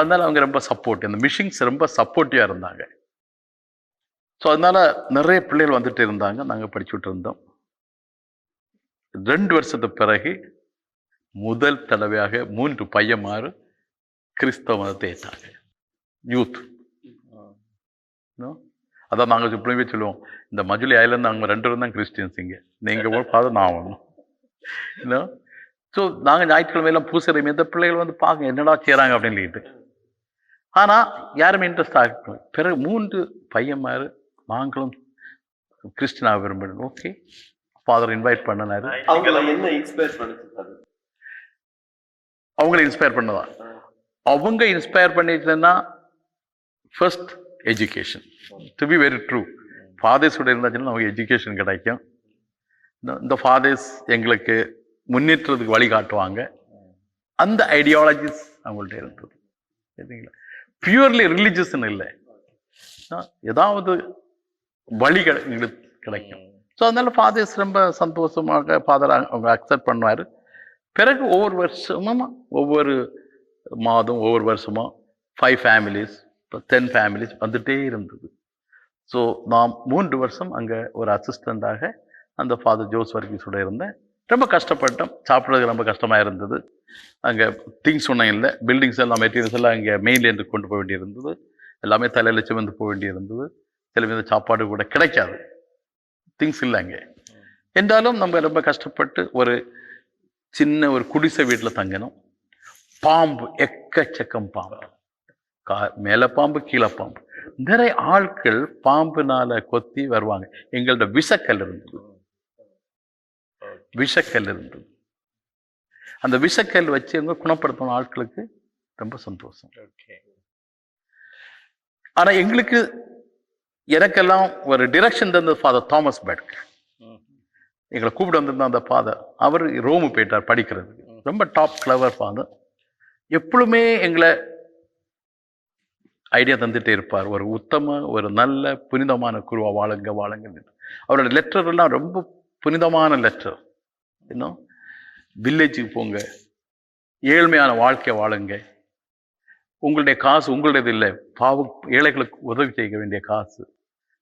அதனால அவங்க ரொம்ப சப்போர்ட் இந்த மிஷின்ஸ் ரொம்ப சப்போர்ட்டிவாக இருந்தாங்க. ஸோ அதனால் நிறைய பிள்ளைகள் வந்துட்டு இருந்தாங்க. நாங்கள் படிச்சுட்டு இருந்தோம் ரெண்டு வருஷத்துக்கு பிறகு முதல் தடவையாக மூன்று பையன்மாறு கிறிஸ்தவ மதத்தை ஏற்றாங்க. யூத் அதான் நாங்கள் எப்படியுமே சொல்லுவோம். இந்த மஜுலி ஐலண்ட் நாங்கள் ரெண்டு பேரும் தான் கிறிஸ்டியன்ஸ் இங்கே. நீங்கள் போல் பார்த்து நான் வரணும் ஸோ நாங்கள் ஞாயிற்றுக்கிழமையெல்லாம் பூசறை இந்த பிள்ளைகள் வந்து பார்க்க என்னடா செய்கிறாங்க அப்படின்னு சொல்லிட்டு ஆனால் யாருமே இன்ட்ரெஸ்ட் ஆக பிறகு மூன்று பையன்மாரு நாங்களும் கிறிஸ்டினாக விரும்பணும் ஓகே ஃபாதர் இன்வைட் பண்ணினாரு. அவங்கள என்ன இன்ஸ்பயர் பண்ணுச்சு அது அவங்கள இன்ஸ்பயர் பண்ணதா? அவங்க inspire பண்ணிட்டுன்னா first education to be very true ஃபாதர்ஸோட இருந்தாச்சுன்னா நமக்கு எஜுகேஷன் கிடைக்கும். இந்த- இந்த ஃபாதர்ஸ் எங்களுக்கு முன்னேற்றத்துக்கு வழிகாட்டுவாங்க. அந்த ஐடியாலஜிஸ் அவங்கள்ட்ட இருந்தது. சரிங்களா? பியூர்லி ரிலீஜியஸ்னு இல்லை. ஆ, ஏதாவது வழி கிடை கிடைக்கும். ஸோ அதனால ஃபாதர்ஸ் ரொம்ப சந்தோஷமாக ஃபாதர் அவங்க அக்செப்ட் பண்ணுவார். பிறகு ஒவ்வொரு வருஷமும் ஒவ்வொரு மாதம் ஒவ்வொரு வருஷமும் ஃபைவ் ஃபேமிலிஸ் டென் ஃபேமிலிஸ் வந்துட்டே இருந்தது. ஸோ நான் மூன்று வருஷம் அங்கே ஒரு அசிஸ்டண்ட்டாக அந்த ஃபாதர் ஜோஸ் வர்கீஸோட இருந்தேன். ரொம்ப கஷ்டப்பட்டோம். சாப்பிட்றதுக்கு ரொம்ப கஷ்டமாக இருந்தது. அங்கே திங்ஸ் ஒன்றும் இல்லை. பில்டிங்ஸ் எல்லாம் மெட்டீரியல்ஸ் எல்லாம் அங்கே மெயின்லேருந்து கொண்டு போக வேண்டியிருந்தது. எல்லாமே தலையில் சுமந்து போக வேண்டியிருந்தது. சில வித சாப்பாடு கூட கிடைக்காது. திங்ஸ் இல்லை அங்கே. என்றாலும் நம்ம ரொம்ப கஷ்டப்பட்டு ஒரு சின்ன ஒரு குடிசை வீட்டில் தங்கினோம். பாம்பு எக்கச்சக்கம் பாம்பு. கா மேலே பாம்பு கீழே பாம்பு. நிறைய ஆட்கள் பாம்புனால கொத்தி வருவாங்க. எங்கள்ட்ட விஷக்கல் இருந்தது. விஷக்கல் இருந்தது அந்த விஷக்கல் வச்சு அவங்க குணப்படுத்தின ஆட்களுக்கு ரொம்ப சந்தோஷம். ஆனா எங்களுக்கு எனக்கெல்லாம் ஒரு டிரெக்ஷன் தந்தது ஃபாதர் தாமஸ் பேட்க் எங்களை கூப்பிட்டு வந்திருந்த அந்த ஃபாதர் அவர் ரோமு போயிட்டார் படிக்கிறதுக்கு ரொம்ப டாப் கிளவர் ஃபாதர் எப்பொழுதுமே எங்களை ஐடியா தந்துட்டே இருப்பார். ஒரு உத்தம ஒரு நல்ல புனிதமான குருவா வாழுங்க வாழுங்க அவரோட லெட்டர் எல்லாம் ரொம்ப புனிதமான லெட்டர் இன்னும் வில்லேஜுக்கு போங்க. ஏழ்மையான வாழ்க்கை வாழுங்க. உங்களுடைய காசு உங்களுடையது இல்லை. பாவ ஏழைகளுக்கு உதவி செய்ய வேண்டிய காசு.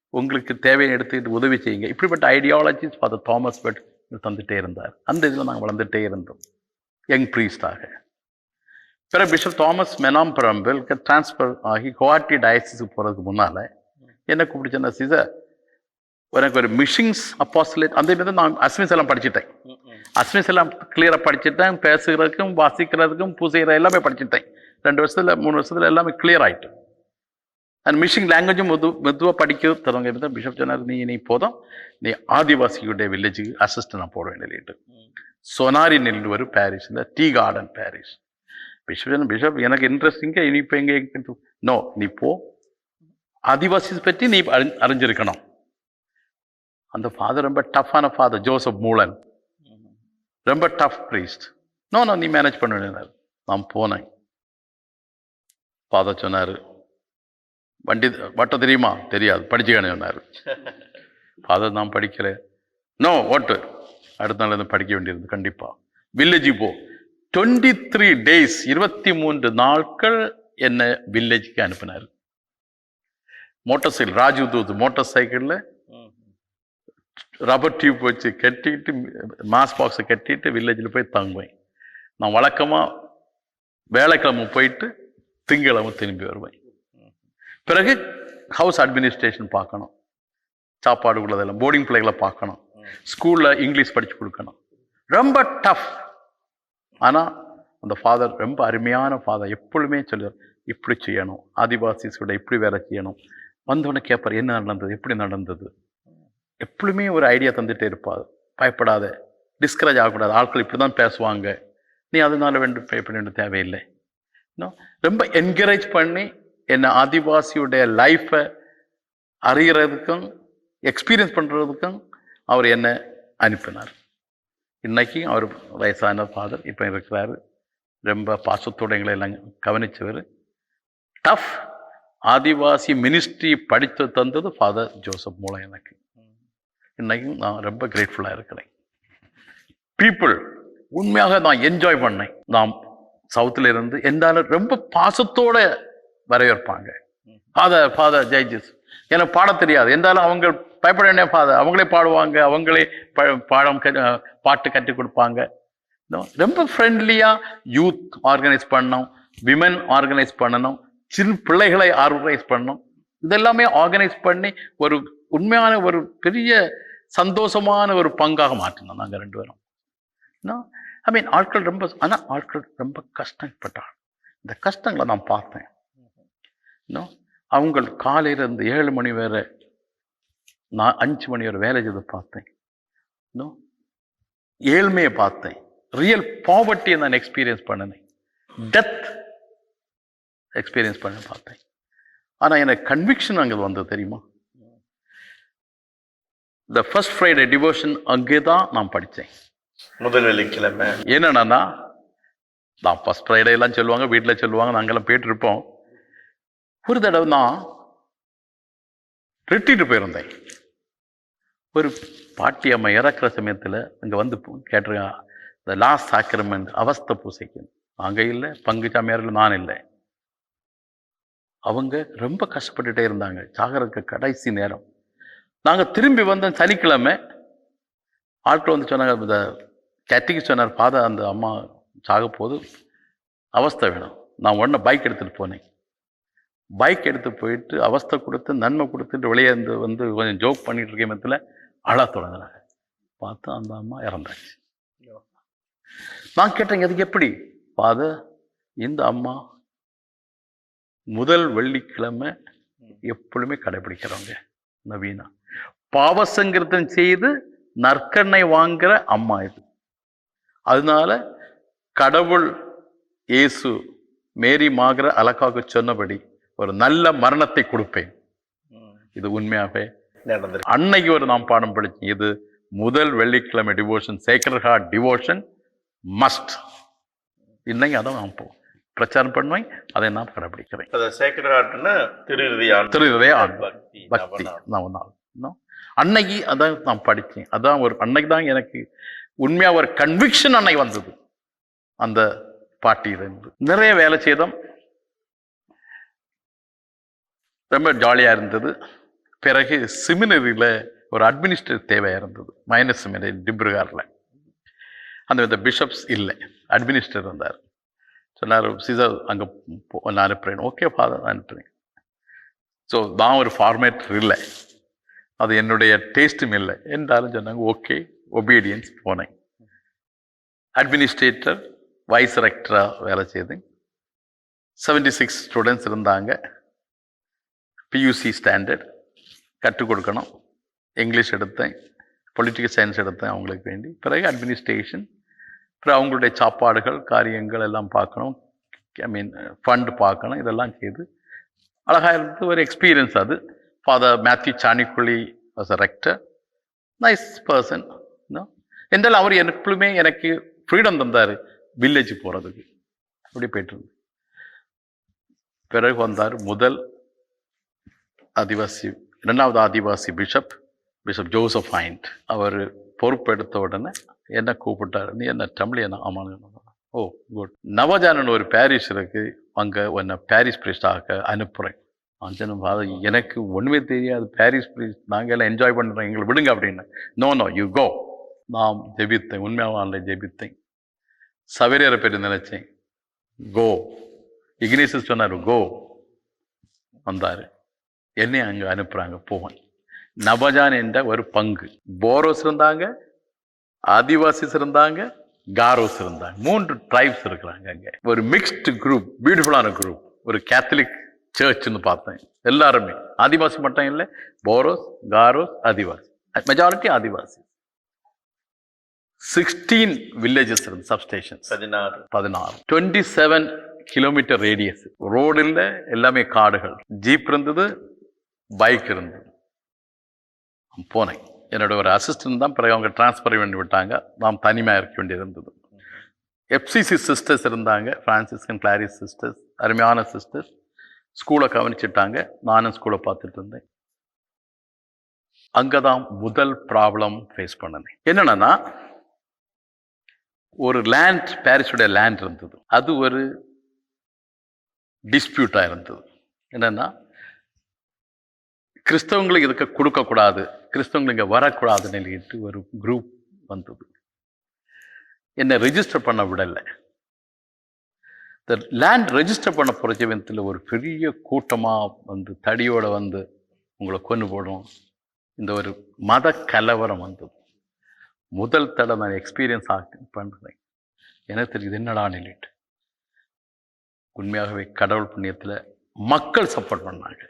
உங்களுக்கு தேவையை எடுத்துக்கிட்டு உதவி செய்யுங்க. இப்படிப்பட்ட ஐடியாலஜிஸ் பார்த்த தாமஸ் பட் தந்துட்டே இருந்தார். அந்த இதில் நாங்கள் வளர்ந்துட்டே இருந்தோம். யங் ப்ரீஸ்டாக பிற bishop Thomas Menamparampil transfer ஆகி குவாட்டி டயசிஸுக்கு போகிறதுக்கு முன்னால் என்ன கூப்பிடுச்சுன்னா சிசர் எனக்கு ஒரு மிஷிங்ஸ் அப்பாஸ்லேட் அந்த மாதிரி நான் அஸ்மிஸ் எல்லாம் படிச்சுட்டேன். அஸ்மிஸ் எல்லாம் கிளியராக படிச்சுட்டேன் பேசுகிறதுக்கும் வாசிக்கிறதுக்கும் பூசைகிற எல்லாமே படிச்சுட்டேன். ரெண்டு வருஷத்துல மூணு வருஷத்துல எல்லாமே கிளியர் ஆயிட்டு. அண்ட் மிஷிங் லாங்குவேஜும் மெது மெதுவாக படிக்க தரவங்க இருந்தால் பிஷப் சொன்னார் நீ நீ போதும். நீ ஆதிவாசியுடைய வில்லேஜுக்கு அசிஸ்டண்டாக போட வேண்டியது சொனாரி நெல் ஒரு பாரிஸ் இந்த டீ கார்டன் பாரிஸ் பிஷப் சொன்ன பிஷப் எனக்கு இன்ட்ரெஸ்டிங்க இனி இப்போ எங்கே? நோ நீ போ. ஆதிவாசிஸ் பற்றி நீ அறிஞ்சிருக்கணும். அந்த ஃபாதர் ரொம்ப டஃப்பான ஃபாதர் ஜோசப் மூலன் ரொம்ப டஃப் ப்ரீஸ்ட் நோ நோ நீ மேனேஜ் பண்ண நான் போனேன். ஃபாதர் சொன்னார் வண்டி வட்டம் தெரியுமா? தெரியாது. படிச்சுக்கணும் சொன்னார். ஃபாதர் நான் படிக்கல. நோ ஓட்டு அடுத்த நாள் இருந்து படிக்க வேண்டியது கண்டிப்பாக வில்லேஜுக்கு போ. டுவெண்ட்டி த்ரீ டேஸ் இருபத்தி மூன்று நாட்கள் என்னை வில்லேஜுக்கு அனுப்பினார். மோட்டார் சைக்கிள் ராஜீவ் தூத் மோட்டார் சைக்கிளில் ரப்பர் டியூப் வச்சு கட்டிட்டு மாஸ் பாக்ஸை கட்டிட்டு வில்லேஜில் போய் தங்குவேன். நான் வழக்கமாக வேலைக்கிழமை போயிட்டு திங்கிழமை திரும்பி வருவேன். பிறகு ஹவுஸ் அட்மினிஸ்ட்ரேஷன் பார்க்கணும். சாப்பாடு உள்ளதெல்லாம் போர்டிங் பிள்ளைகளை பார்க்கணும். ஸ்கூலில் இங்கிலீஷ் படித்து கொடுக்கணும். ரொம்ப டஃப் ஆனால் அந்த ஃபாதர் ரொம்ப அருமையான ஃபாதர் எப்பொழுதுமே சொல்லுவார் இப்படி செய்யணும். ஆதிவாசிஸோட இப்படி வேலை செய்யணும். வந்தோடனே கேட்பார் என்ன நடந்தது? எப்படி நடந்தது? எப்பொழுதுமே ஒரு ஐடியா தந்துகிட்டே இருப்பார் பயப்படாத டிஸ்கரேஜ் ஆகக்கூடாது. ஆட்கள் இப்படி தான் பேசுவாங்க. நீ அதனால வேண்டும் பயப்பட வேண்டிய தேவையில்லை. இன்னும் ரொம்ப என்கரேஜ் பண்ணி என்னை ஆதிவாசியுடைய லைஃப்பை அறிகிறதுக்கும் எக்ஸ்பீரியன்ஸ் பண்ணுறதுக்கும் அவர் என்னை அனுப்பினார். இன்னைக்கு அவர் வயசான ஃபாதர் இப்போ இருக்கிறார். ரொம்ப பாசத்தோட எங்களை எல்லாம் கவனித்தவர் டஃப் ஆதிவாசி மினிஸ்ட்ரி படித்து தந்தது ஃபாதர் ஜோசப் மூலம் எனக்கு. இன்னைக்கும் நான் ரொம்ப கிரேட்ஃபுல்லாக இருக்கிறேன். பீப்புள் உண்மையாக நான் என்ஜாய் பண்ணேன். நான் சவுத்தில் இருந்து எந்தாலும் ரொம்ப பாசத்தோட வரவேற்பாங்க. ஃபாதர் ஃபாதர் ஜெய்ஜஸ் எனக்கு பாட தெரியாது. இருந்தாலும் அவங்க பயப்பட வேண்டிய ஃபாதர் அவங்களே பாடுவாங்க அவங்களே ப- பாடம் பாட்டு கற்றுக் கொடுப்பாங்க. ரொம்ப ஃப்ரெண்ட்லியாக யூத் ஆர்கனைஸ் பண்ணணும் விமன் ஆர்கனைஸ் பண்ணணும் சிறு பிள்ளைகளை ஆர்கனைஸ் பண்ணணும். இதெல்லாமே ஆர்கனைஸ் பண்ணி ஒரு உண்மையான ஒரு பெரிய சந்தோஷமான ஒரு பங்காக மாற்றினோம் நாங்கள் ரெண்டு பேரும். ஐ மீன் ஆட்கள் ரொம்ப ஆனால் ஆட்கள் ரொம்ப கஷ்டப்பட்டாள் இந்த கஷ்டங்களை நான் பார்த்தேன். இன்னும் அவங்க காலையில இருந்து ஏழு மணி வரை நான் அஞ்சு மணி வரை வேலை செய்து பார்த்தேன். இன்னும் ஏழ்மையை பார்த்தேன். ரியல் பாவர்ட்டியை நான் எக்ஸ்பீரியன்ஸ் பண்ணினேன். டெத் எக்ஸ்பீரியன்ஸ் பண்ண பார்த்தேன். ஆனால் எனக்கு கன்விக்ஷன் அங்கே வந்தது தெரியுமா? த ஃபர்ஸ்ட் ஃப்ரைடே டிவோஷன் அங்கே தான் நான் படித்தேன். முதல் வெள்ளிக்கிழமை. என்னன்னா நான் ஃபர்ஸ்ட் ஃப்ரைடே எல்லாம் சொல்லுவாங்க வீட்டில் சொல்லுவாங்க நாங்கெல்லாம் போயிட்டு இருப்போம் ஒரு தடவை நான் ரிட்டிட்டு போயிருந்தேன். ஒரு பாட்டி அம்மா இறக்குற சமயத்தில் இங்கே வந்து கேட்டிருக்கான் இந்த லாஸ்ட் சாக்ரமெண்ட் அவஸ்தை பூசைக்கு. அங்கே இல்லை பங்கு சாமியாரில் நான் இல்லை. அவங்க ரொம்ப கஷ்டப்பட்டுட்டே இருந்தாங்க. சாகருக்கு கடைசி நேரம். நாங்கள் திரும்பி வந்த சனிக்கிழமை. ஆட்கள் வந்து சொன்னாங்க இந்த கேட்டிக்கு சொன்னார் பாதா அந்த அம்மா சாக போது அவஸ்தை வேணும். நான் உடனே பைக் எடுத்துகிட்டு போனேன். பைக் எடுத்து போயிட்டு அவஸ்தை கொடுத்து நன்மை கொடுத்துட்டு வெளியே இருந்து வந்து கொஞ்சம் ஜோக் பண்ணிட்டு இருக்க மத்தியில் அழ தொடங்கினாங்க பார்த்தா அந்த அம்மா இறந்தாச்சு. நான் கேட்டேங்க அதுக்கு எப்படி? பாத இந்த அம்மா முதல் வெள்ளிக்கிழமை எப்பொழுதுமே கடைபிடிக்கிறவங்க நவீனா பாவசங்கிருத்தம் செய்து நற்கண்ணை வாங்குற அம்மா இது. அதனால கடவுள் இயேசு மேரி மாகிற அலக்காக சொன்னபடி ஒரு நல்ல மரணத்தை கொடுப்பேன். இது உண்மையாகவே நடந்திருக்கு. அன்னைக்கு ஒரு நாம் பாடம் படிச்சோம் இது முதல் வெள்ளிக்கிழமை devotion sacred heart devotion must இன்னைக்கு அதை நான் போ- பிரச்சாரம் பண்ணுவேன் அதை நான் கடைபிடிக்கிறேன். சேக்கர் ஹார்ட்னா திருஇறுதியான திருவே ஆண்டு பக்தி பக்தி நவநாள். அன்னைக்கு அதான் நான் படித்தேன். அதான் ஒரு அன்னைக்கு தான் எனக்கு உண்மையாக ஒரு கன்விக்ஷன் அன்னைக்கு வந்தது. அந்த பாட்டியிலிருந்து. நிறைய வேலை செய்தோம். ரொம்ப ஜாலியாக இருந்தது. பிறகு செமினரியில் ஒரு அட்மினிஸ்ட்ரேட் தேவையாக இருந்தது. மைனஸ் செமினரி டிப்ருகாரில். அந்த வித பிஷப்ஸ் இல்லை. அட்மினிஸ்ட்ரேட் இருந்தார். சொன்னார் சீசர் அங்கே நான் அனுப்புகிறேன் ஓகே ஃபாதர் நான் அனுப்புகிறேன் ஸோ நான் ஒரு ஃபார்மேட் இல்லை அது என்னுடைய டேஸ்ட்டும் இல்லை. என்றாலும் சொன்னாங்க ஓகே ஒபீடியன்ஸ் போனேன். அட்மினிஸ்ட்ரேட்டர் வைஸ் ரெக்டராக வேலை செய்தேன். செவன்டி சிக்ஸ் ஸ்டூடெண்ட்ஸ் இருந்தாங்க பியூசி ஸ்டாண்டர்ட் கற்றுக் கொடுக்கணும். இங்கிலீஷ் எடுத்தேன். பொலிட்டிக்கல் சயின்ஸ் எடுத்தேன் அவங்களுக்கு வேண்டி. பிறகு அட்மினிஸ்ட்ரேஷன் அப்புறம் அவங்களுடைய சாப்பாடுகள் காரியங்கள் எல்லாம் பார்க்கணும். ஐ மீன் ஃபண்ட் பார்க்கணும். இதெல்லாம் செய்து. அழகாக இருந்தது ஒரு எக்ஸ்பீரியன்ஸ் அது. Father Mathew Chanikuzhi was a rector nice person என்றால் அவர் எப்பவுமே எனக்கு ஃப்ரீடம் தந்தார் வில்லேஜ் போகிறதுக்கு அப்படி போயிட்டு பிறகு வந்தார் முதல் ஆதிவாசி இரண்டாவது adivasi bishop bishop Joseph Aind அவர் பொறுப்பெடுத்த உடனே என்ன கூப்பிட்டார் நீ என்ன தமிழியனா ஆமாங்க ஓ குட் நவஜானன் ஒரு பாரிஸ் இருக்கு அங்கே உன்னை பாரிஸ் பிரிஸ்டாக அனுப்புகிறேன் அஞ்சனும் ஃபாதர் எனக்கு ஒன்றுமே தெரியாது. பாரிஸ் ப்ளீஸ் நாங்கள் எல்லாம் என்ஜாய் பண்ணுறோம் எங்களை விடுங்க அப்படின்னு. நோ நோ யூ கோ நான் ஜெபித்தேன். உண்மையாக ஆன்லைன் ஜெபித்தேன். சவேரியரை பேர் நினைச்சேன். கோ இக்னேசஸ் சொன்னார் கோ வந்தார். என்னை அங்கே அனுப்புகிறாங்க போவேன். நபஜான் என்ற ஒரு பங்கு. போரோஸ் இருந்தாங்க ஆதிவாசிஸ் இருந்தாங்க காரோஸ் இருந்தாங்க. மூன்று ட்ரைப்ஸ் இருக்கிறாங்க அங்கே. ஒரு மிக்ஸ்டு குரூப் பியூட்டிஃபுல்லான குரூப் ஒரு கேத்தலிக் சர்ச்னு பார்த்தேன். எல்லாருமே. ஆதிவாசி மட்டும் இல்லை Boros Garos adivasi. Majority adivasi. Sixteen villages இருந்து சப்ஸ்டேஷன்ஸ் பதினாறு. பதினாறு. Twenty seven kilometre radius road இல்லை எல்லாமே காடுகள். ஜீப் இருந்தது பைக் இருந்தது. போனேன். என்னோட ஒரு அசிஸ்டன்ட் தான் பிறகு அவங்க டிரான்ஸ்ஃபர் பண்ணி விட்டாங்க. நாம் தனிமையாக இருக்க வேண்டியது இருந்தது எஃப்சிசி சிஸ்டர்ஸ் இருந்தாங்க ஃப்ரான்சிஸ்கன் கிளாரிஸ் சிஸ்டர்ஸ் அருமையான சிஸ்டர்ஸ் ஸ்கூலை கவனிச்சிட்டாங்க. நானும் ஸ்கூலை பார்த்துட்டு இருந்தேன். அங்கே தான் முதல் ப்ராப்ளம் ஃபேஸ் பண்ணினேன். என்னென்னா ஒரு லேண்ட் பாரிஸுடைய லேண்ட் இருந்தது. அது ஒரு டிஸ்பியூட்டாக இருந்தது. என்னென்னா கிறிஸ்தவங்களுக்கு இதுக்கு கொடுக்கக்கூடாது கிறிஸ்தவங்களுக்கு இங்கே வரக்கூடாதுன்னு சொல்லிட்டு ஒரு குரூப் வந்தது. என்னை ரிஜிஸ்டர் பண்ண விடலை. இந்த லேண்ட் ரெஜிஸ்டர் பண்ண பிரச்சவத்தில் ஒரு பெரிய கூட்டமாக வந்து தடியோடு வந்து உங்களை கொண்டு போடும். இந்த ஒரு மத கலவரம் வந்தது. முதல் தடவை நான் எக்ஸ்பீரியன்ஸ் ஆக பண்ணுறேன் எனக்கு தெரியுது? என்னடா நிலைட்டு உண்மையாகவே கடவுள் புண்ணியத்தில் மக்கள் சப்போர்ட் பண்ணாங்க.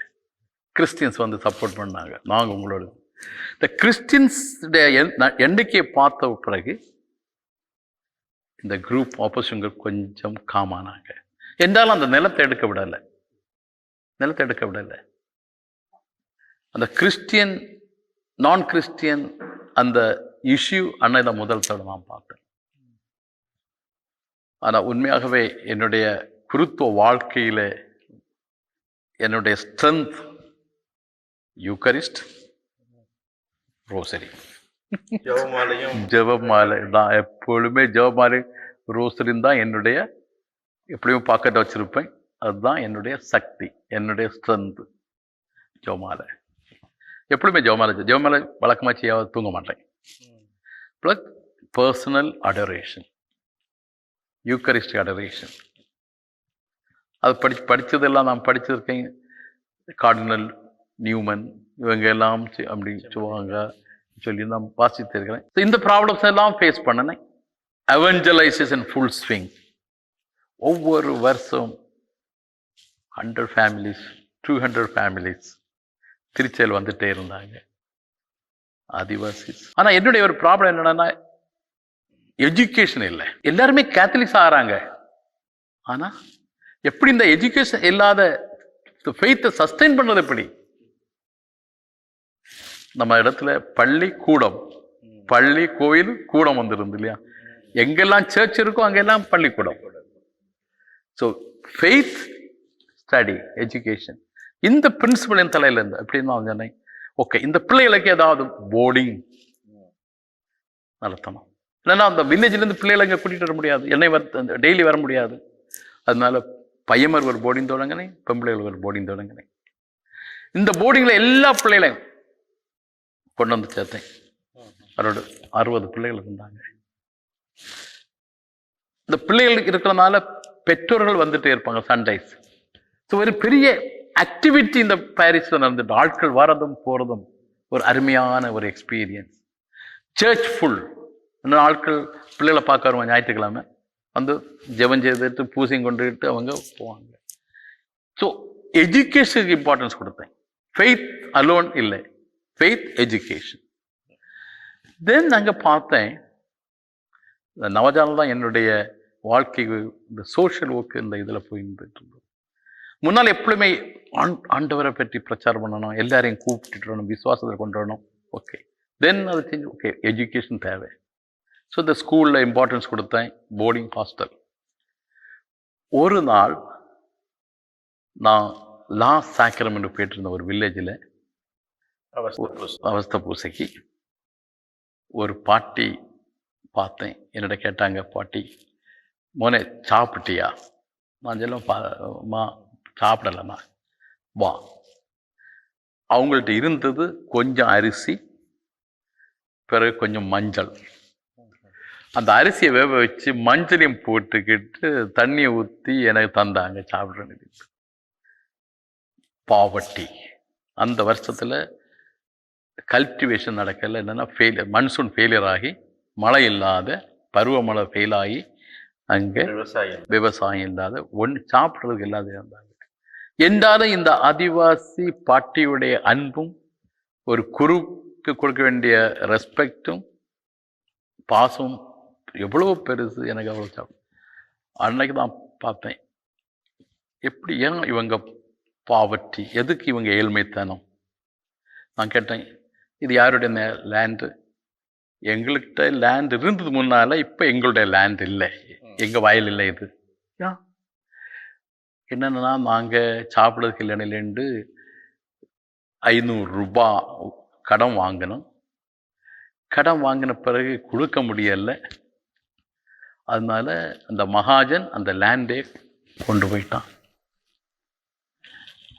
கிறிஸ்டியன்ஸ் வந்து சப்போர்ட் பண்ணாங்க. நாங்கள் உங்களோட. இந்த கிறிஸ்டியன்ஸ் எண்ணிக்கையை பார்த்த பிறகு இந்த குரூப் ஆப்போசிஷன்கள் கொஞ்சம் காமானாங்க என்றாலும் அந்த நிலத்தை எடுக்க விடலை. நிலத்தை எடுக்க விடலை. அந்த கிறிஸ்டியன் நான் கிறிஸ்டியன் அந்த இஷ்யூ அன்னையில முதல் தடவை நான் பார்த்தேன். ஆனால் உண்மையாகவே என்னுடைய குருத்துவ வாழ்க்கையில் என்னுடைய ஸ்ட்ரென்த் யூக்கரிஸ்ட் ரோசரி ஜெபமாலையும் ஜெபமாலை தான் எப்பொழுதுமே ஜெபமாலை ரோசரின் தான் என்னுடைய எப்படியும் பாக்கெட் வச்சிருப்பேன். அதுதான் என்னுடைய சக்தி என்னுடைய ஸ்ட்ரென்த் ஜெபமாலை. எப்பொழுதுமே ஜெபமாலை ஜெபமாலை வழக்கமாக செய்ய தூங்க மாட்டேன். Plus personal adoration eucharistic adoration அது படி படித்ததெல்லாம் நான் படிச்சிருக்கேன். கார்டினல் நியூமன் இவங்க எல்லாம் அப்படி சொல்லுவாங்க. சொல்லி நான் வாசித்திருக்கிறேன் இந்த ப்ராப்ளம்ஸ் எல்லாம் ஃபேஸ் பண்ணினேன். அவெஞ்சலைசேஷன் ஃபுல் ஸ்விங் ஒவ்வொரு வருஷம் hundred families two hundred families திருச்சியில் வந்துட்டே இருந்தாங்க. ஆதிவாசிஸ். ஆனால் என்னுடைய ஒரு ப்ராப்ளம் என்னென்னா எஜுகேஷன் இல்லை. எல்லாருமே கேத்தலிக்ஸ் ஆகிறாங்க. ஆனால் எப்படி இந்த எஜுகேஷன் இல்லாத ஃபெய்த்தை சஸ்டெயின் பண்ணுறது எப்படி? நம்ம இடத்துல பள்ளி கூடம் பள்ளி கோயில் கூடம் வந்துருந்து இல்லையா? எங்கெல்லாம் சர்ச் இருக்கோ அங்கெல்லாம் பள்ளிக்கூடம். ஸோ ஃபெய்த் ஸ்டடி எஜுகேஷன் இந்த பிரின்சிபல் என் தலையில இருந்து அப்படின்னு நான் சொன்னேன். ஓகே இந்த பிள்ளைகளுக்கு ஏதாவது போர்டிங் நடத்தணும். இல்லைன்னா அந்த வில்லேஜ்லேருந்து பிள்ளைகளை இங்கே கூட்டிட்டு வர முடியாது. என்னை வர டெய்லி வர முடியாது. அதனால பையமர் ஒரு போர்டிங் தொடங்கினேன் பெம்பிள்ளைகள் ஒரு போர்டிங் தொடங்கினேன். இந்த போர்டிங்கில் எல்லா பிள்ளைகளையும் கொண்டு வந்து சேர்த்தேன். அவரோட அறுபது பிள்ளைகள் இருந்தாங்க. இந்த பிள்ளைகள் இருக்கிறனால பெற்றோர்கள் வந்துட்டே இருப்பாங்க சன்ரைஸ் ஸோ ஒரு பெரிய ஆக்டிவிட்டி இந்த பாரிஸில் நடந்துட்டு ஆட்கள் வரதும் போகிறதும் ஒரு அருமையான ஒரு எக்ஸ்பீரியன்ஸ் சர்ச் ஃபுல் இன்னும் ஆட்கள் பிள்ளைகளை பார்க்க வருவாங்க ஞாயிற்றுக்கிழமை. வந்து ஜெபம் செய்துட்டு பூசையும் கொண்டுட்டு அவங்க போவாங்க. ஸோ எஜுகேஷனுக்கு இம்பார்ட்டன்ஸ் கொடுத்தேன். ஃபெய்த் அலோன் இல்லை. ஃபெய்த் எஜுகேஷன் தென் அங்கே பார்த்தேன் இந்த நவஜானம் தான் என்னுடைய வாழ்க்கை இந்த சோஷியல் ஒர்க் இந்த இதில் போயிட்டு இருந்தது முன்னால் எப்பொழுதுமே ஆண் ஆண்டவரை பற்றி பிரச்சாரம் பண்ணணும் எல்லாரையும் கூப்பிட்டுட்டு வரணும் விசுவாசத்தில் கொண்டு வரணும். ஓகே தென் அது செஞ்சு ஓகே எஜுகேஷன் தேவை. ஸோ இந்த ஸ்கூலில் இம்பார்ட்டன்ஸ் கொடுத்தேன் போர்டிங் ஹாஸ்டல் ஒரு நாள் நான் லா சாக்கிரமெண்ட் போயிட்டு இருந்த ஒரு வில்லேஜில் அவஸ்தை பூசைக்கு ஒரு பாட்டி பார்த்தேன். என்னிட கேட்டாங்க பாட்டி மோனே சாப்பிட்டியா? நான் சொல்ல பா மா சாப்பிடலம்மா. வா. அவங்கள்ட்ட இருந்தது கொஞ்சம் அரிசி பிறகு கொஞ்சம் மஞ்சள். அந்த அரிசியை வேக வச்சு மஞ்சளையும் போட்டுக்கிட்டு தண்ணியை ஊற்றி எனக்கு தந்தாங்க சாப்பிட்றேன்னு. பாவட்டி. அந்த வருஷத்தில் கல்டிவேஷன் நடக்கல. என்னென்னா ஃபெயிலியர் மன்சூன் ஃபெயிலியர் ஆகி மழை இல்லாத பருவமழை ஃபெயில் ஆகி அங்கே விவசாயம். விவசாயம் இல்லாத ஒன்று சாப்பிட்றதுக்கு இல்லாத இருந்தாங்க. என்றாலும் இந்த ஆதிவாசி பாட்டியுடைய அன்பும் ஒரு குருவுக்கு கொடுக்க வேண்டிய ரெஸ்பெக்டும் பாசம் எவ்வளோ பெருசு எனக்கு அவ்வளோ சாப்பிடும் அன்னைக்கு தான் பார்த்தேன். எப்படி ஏன் இவங்க பாவட்டி எதுக்கு இவங்க ஏழ்மைத்தனம்? நான் கேட்டேன் இது யாருடைய லேண்டு எங்கள்கிட்ட லேண்ட் இருந்தது முன்னால இப்போ எங்களுடைய லேண்ட் இல்லை. எங்கள் வயல் இல்லை இது. யா? நாங்கள் சாப்பிட்றதுக்கு இல்லைன்னு ஐநூறு ரூபாய் கடன் வாங்கினோம். கடன் வாங்கின பிறகு கொடுக்க முடியல. அதனால அந்த மகாஜன் அந்த லேண்டே கொண்டு போயிட்டான்.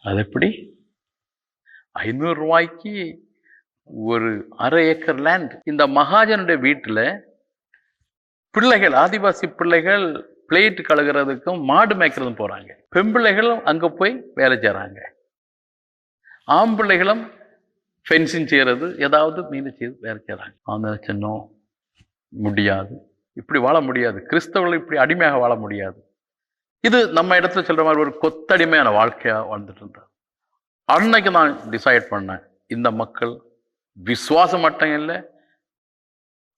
அது எப்படி? ஐநூறு ரூபாய்க்கு ஒரு அரை ஏக்கர் லேண்ட் இந்த மகாஜனுடைய வீட்டில் பிள்ளைகள் ஆதிவாசி பிள்ளைகள் பிளேட் கழுகுறதுக்கும் மாடு மேய்க்கிறதும் போகிறாங்க பெண்பிள்ளைகளும் அங்கே போய் வேலை செய்கிறாங்க ஆம்பிள்ளைகளும் ஃபென்சிங் செய்கிறது ஏதாவது மீது செய்து வேலை செய்கிறாங்க அந்த சின்னம் முடியாது. இப்படி வாழ முடியாது. கிறிஸ்தவர்கள் இப்படி அடிமையாக வாழ முடியாது. இது நம்ம இடத்துல சொல்ற மாதிரி ஒரு கொத்தடிமையான வாழ்க்கையாக வாழ்ந்துட்டு இருந்தார். அன்னைக்கு நான் டிசைட் பண்ணேன் இந்த மக்கள் விசுவாசம் மட்டும் இல்லை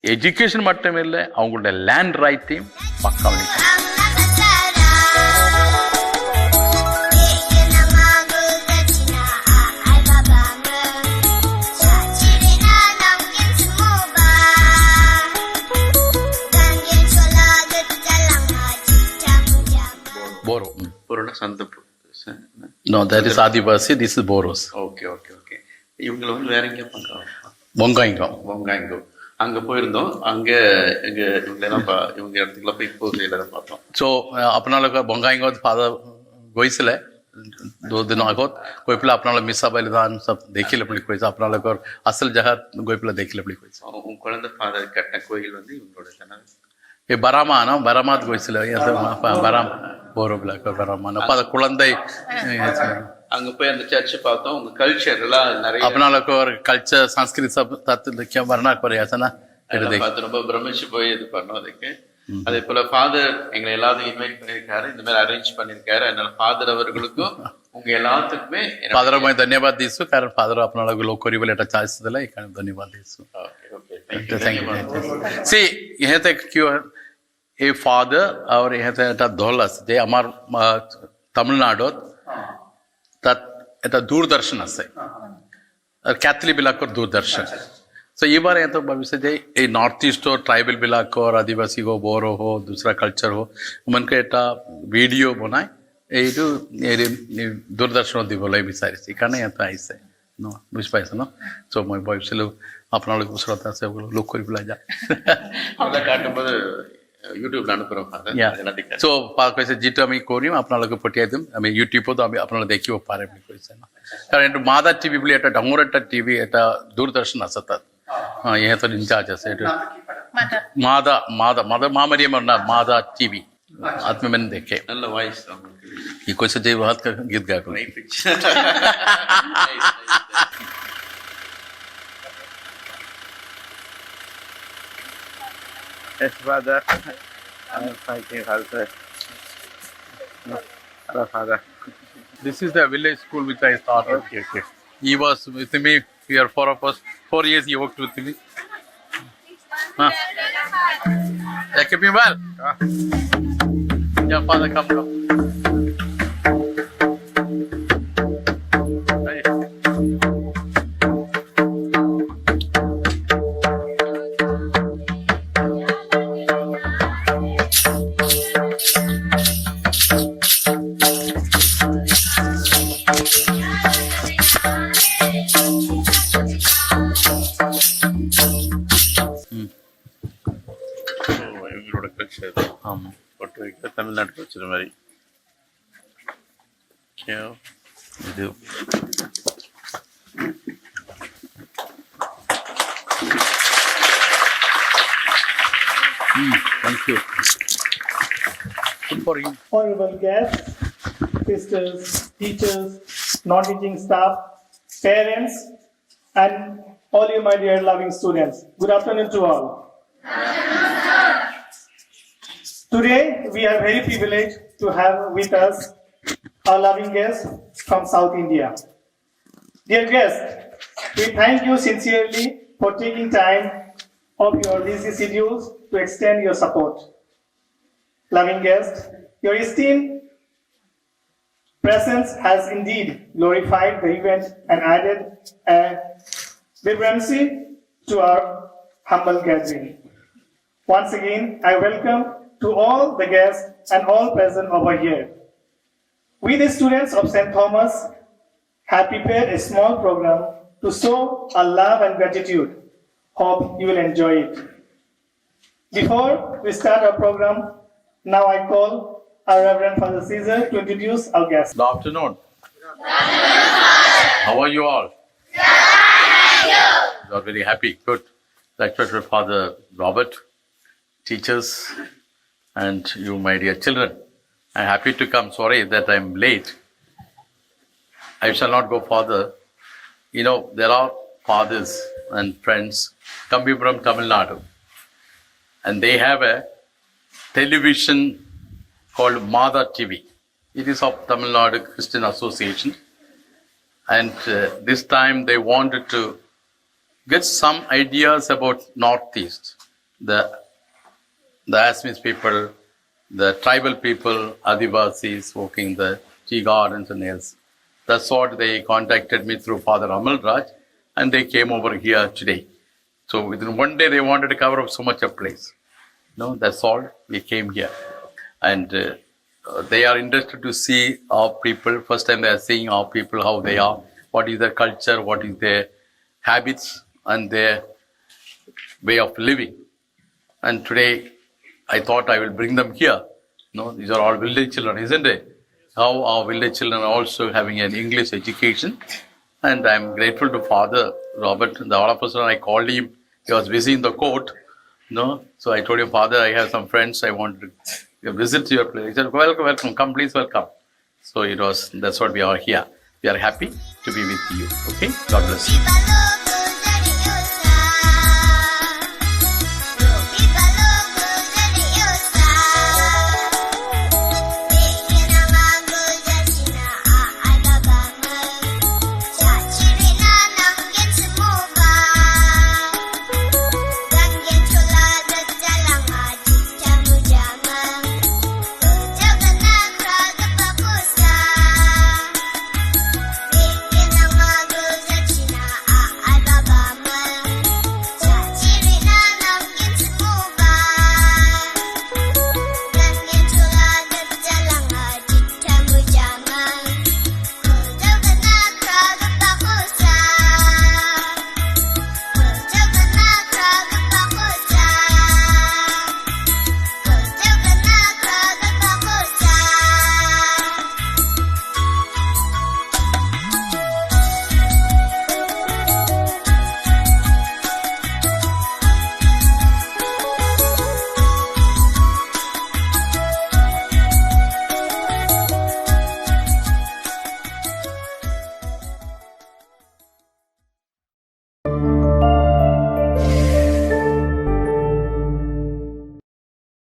எஜுகேஷன் மட்டும் இல்லை அவங்களுடைய லேண்ட் ரைட்டையும் பக்கம் போரோ பொருள சந்தப்பு no that is adivasi this is Boros okay okay okay இவங்கள வந்து வேற எங்கேயும் பார்க்கலாம் பொங்காய்கம் பொங்காயங்கோ அங்க போயிருந்தோம் அங்க எங்க இவங்க எல்லாம் பா- இவங்க இடத்துக்குலாம் போய் பூஜையில தான் பார்த்தோம் सो अपना लोग बंगाएंगे फादर गोईसल है दो दिनों आगोत कोई पिला अपना लोग मिसा बलिदान सब देखी लपड़ी कोई अपना लोग और असल जगह कोई पिला देखी लपड़ी कोई உ- உன் குழந்தை ஃபாதர் கட்டின கோயில் வந்து இவங்களோட தானே ये बरामा ना बरामात गोईसल है ये बराम बोरो बिला को அங்க போய் அந்த சர்ச்சு பார்த்தோம். உங்க கல்ச்சர் எல்லாம் நிறைய अपना लोग को और कल्चर संस्कृत सब तत्व பார்த்து ரொம்ப பிரமிச்சு போய் இது பண்ணோம் அதுக்கு. அதே போல ஃபாதர் எங்களை எல்லாத்தையும் இன்வைட் பண்ணியிருக்காரு. இந்த மாதிரி அரேஞ்ச் பண்ணியிருக்காரு. அதனால ஃபாதர் அவர்களுக்கும் உங்க எல்லாத்துக்குமே ஃபாதர் मैं தன்யவாத் தீசு. कारण ஃபாதர் அப்படினால लोग लोग को रिलेट चार्ज दिला एक धन्यवाद दीसु थैंक यू सी यह तक क्यों ए फादर और यह এটা দূরদর্শন আছে ক্যাথলিবিলাকৰ দূৰদৰ্শন ಸೊ ಈ ಬಾರಿ ಅಂತ ಭಾವಿಸಿದೆ ಈ ನಾರ್ತ್ ಈಸ್ಟ್ ಟ್ರೈಬಲ್ ಬಿಲಾಕ್ ಅವ್ರ ಆದಿವಾಸಿ ಹೋ ಬೋರೋ ಹೋ ದೂಸರಾ ಕಲ್ಚರ್ ಹೋ ಮನ್ಕೆ ಎಟ್ಟ ವಿಡಿಯೋ ಬೋನಾಯ್ ಇದು ದೂರದರ್ಶನ দিবলে বিচাৰিছে কাৰণে ইয়াত আহিছে ন বুজি পাইছ ন চ' মই ভাবিছিলোঁ আপোনালোকে ওচৰত আছে লোক কৰি পেলাই যা யூடியூப்ல அனுப்புறோம் ஸோ கொஞ்சம் ஜிட்டு আমি করিম আপনাদেরকে পঠিয়ে দিম আমি ইউটিউবত আমি আপনারা দেখিও পারে আমি কইছেন কারণ একটু মাদা টিভি বলে একটা ডাঙর একটা টিভি এটা দূরদর্শন আছে তার হ্যাঁ ইহে তো ইনচার্জ আছে এটা মাদা মাদা মাদা মামারিয়ামের না মাদা টিভি आत्म मैंने देखे ये कोई से जय भारत का गीत गा High pitch. Nice, nice. Yes, father. I'm fighting also. Hello, father. This is the village school which I started. Okay, okay. He was with me here four of us. Four years he worked with me. Huh? Yeah, keep him well. Ah. Yeah, father, come, come. தமிழ்நாட்டு culture மாதிரி Okay. இது Hmm, thank you. Good for you. honorable guests, sisters, teachers, non-teaching staff, parents, and all you, my dear loving students. Good afternoon to all. Today, we are very privileged to have with us our loving guest from South India. Dear guest, we thank you sincerely for taking time of your busy schedules to extend your support loving guest, your esteemed presence has indeed glorified the event and added a vibrancy to our humble gathering. Once again, I welcome to all the guests and all present over here. We, the students of St. Thomas, have prepared a small program to show our love and gratitude. Hope you will enjoy it. Before we start our program, now I call our Reverend Father Caesar to introduce our guest. Good afternoon. How are you all? You are very happy. Good. Lecture with Father Robert, teachers, and you, my dear children. I'm happy to come. Sorry that I'm late. I shall not go further. You know, there are fathers and friends coming from Tamil Nadu, and they have a television called Mother TV. It is of Tamil Nadu Christian Association, and uh, this time they wanted to get some ideas about Northeast, the the Assamese people, the tribal people, Adivasis working the tea gardens and else. That's what they contacted me through Father Amal Raj, and they came over here today. So within one day, they wanted to cover up so much of place. No, that's all. We came here, and uh, they are interested to see our people. First time they are seeing our people, how they are, what is their culture, what is their habits, and their way of living. And today, I thought I will bring them here. No, these are all village children, isn't it? How our village children are also having an English education. And I'm grateful to Father Robert. The other person I called him, he was busy in the court. No, so I told him, Father, I have some friends. I want to visit your place. He said, Welcome, welcome, come, please, welcome. So it was. That's what we are here. We are happy to be with you. Okay, God bless you.